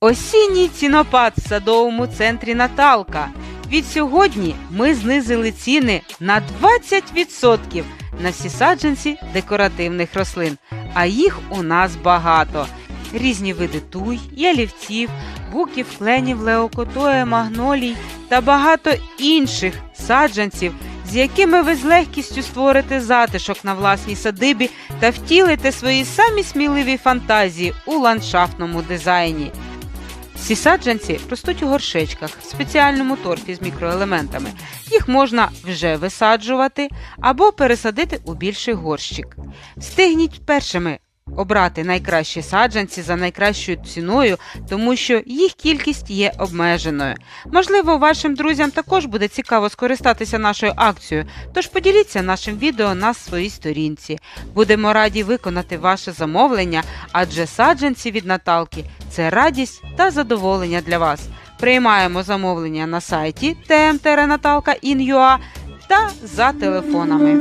Осінній цінопад в садовому центрі Наталка. Від сьогодні ми знизили ціни на 20% на всі саджанці декоративних рослин, а їх у нас багато. Різні види туй, ялівців, буків, кленів, леокотоя, магнолій та багато інших саджанців, з якими ви з легкістю створите затишок на власній садибі та втілите свої самі сміливі фантазії у ландшафтному дизайні. Ці саджанці ростуть у горшечках в спеціальному торфі з мікроелементами. Їх можна вже висаджувати або пересадити у більший горщик. Встигніть першими обрати найкращі саджанці за найкращою ціною, тому що їх кількість є обмеженою. Можливо, вашим друзям також буде цікаво скористатися нашою акцією, тож поділіться нашим відео на своїй сторінці. Будемо раді виконати ваше замовлення, адже саджанці від Наталки це радість та задоволення для вас. Приймаємо замовлення на сайті tmtrenatalka.in.ua та за телефонами.